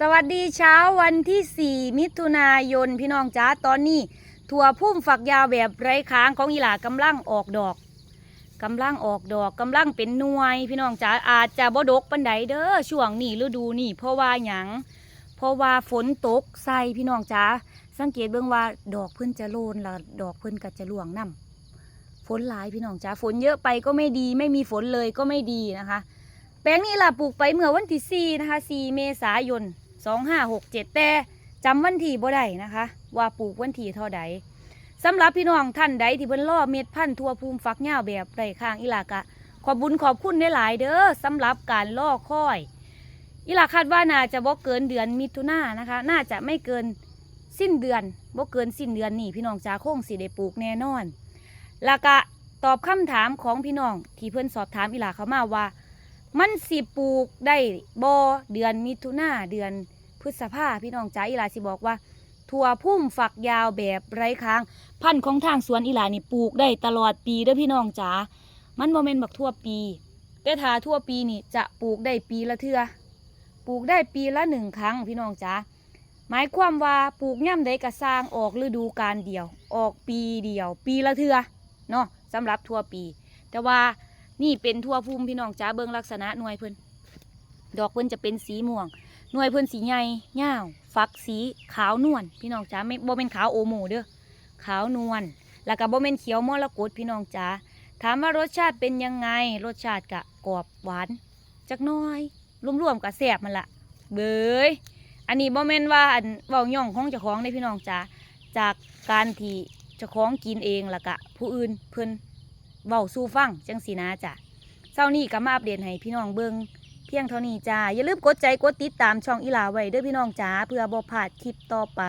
สวัสดีเช้าวันที่ 4 มิถุนายนพี่น้องจ้าตอนนี้ ถั่วพุ่มฝักยาวแบบไร้ค้างของอีหลากำลังออกดอกกำลังออกดอกกำลังเป็นหน่วย พี่น้องจ้าอาจจะบ่ดกปันใดเด้อช่วงนี้ฤดูนี่เพราะว่าหยังเพราะว่าฝนตกใส่พี่น้องจ้าสังเกตเบิ่งว่าดอกเพิ่นจะโลนล้วดอกเพิ่นก็จะร่วงน้ำฝนหลายพี่น้องจ้าฝนเยอะไปก็ไม่ดี ไม่มีฝนเลยก็ไม่ดีนะคะ แปลงนี้ล่ะปลูกไปเมื่อวันที่4นะคะ4เมษายน 2567แต่จำวันที่บ่ได้นะคะ ว่าปลูกวันที่เท่าใดสำหรับพี่น้องท่านใดที่เพิ่นล่อเม็ดพันธุ์ทั่วภูมิฟักยาแบบไรข้างอีหลากะ ขอบุญขอบคุณได้หลายเด้อสำหรับการล่อค่อยอีหลาคาดว่าน่าจะบ่เกินเดือนมิถุนายนนะคะ น่าจะไม่เกินสิ้นเดือนบ่เกินสิ้นเดือนนี่พี่น้องจ้าคงสิได้ปลูกแน่นอนแล้วก็ตอบคำถามของพี่น้องที่เพิ่นสอบถามอีหลาเขามาว่า มันสิปลูกได้บ่เดือนมิถุนาเดือนพฤษภาพี่น้องจ้าอีหลาสิบอกว่าถั่วพุ่มฝักยาวแบบไร้ค้าง พันธุ์ของทางสวนอีหลานี่ปลูกได้ตลอดปีเด้อพี่น้องจ๋ามันบ่แม่นบักทั่วปี แต่ถ้าทั่วปีนี่จะปลูกได้ปีละเทื่อปลูกได้ปีละหนึ่งครั้งพี่น้องจ๋าหมายความว่าปลูกย่ำใดก็สร้างออกฤดูกาลเดียว ออกปีเดียว ปีละเทื่อเนาะสำหรับทั่วปี แต่ว่า นี่เป็นทั่วภูมิพี่น้องจ้าเบิ่งลักษณะหน่วยเพิ่นดอกเพิ่นจะเป็นสีม่วง หน่วยเพิ่นสีใหญ่ยาฟักสีขาวนวลพี่น้องจ้าไม่บ่เป็นขาวโอโมเด้อขาวนวลแล้วก็บ่เป็นเขียวมรกตพี่น้องจ้าถามว่ารสชาติเป็นยังไง รสชาติกะกรอบหวานจักน้อยรวมๆกับแซ่บมันละเบยอันนี้บ่แม่นว่าอันเว้าย่องของเจ้าของได้พี่น้องจ้าจากการที่เจ้าของกินเองล้วก็ผู้อื่นเพิ่น เว้าสู่ฟังจังสีนะจ้ะเช้านี้ก็มาอัปเดตให้พี่น้องเบิงเพียงเท่านี้จ้าอย่าลืมกดใจกดติดตามช่องอีลาไว้ด้วยพี่น้องจ้าเพื่อบ่พลาดคลิปต่อไป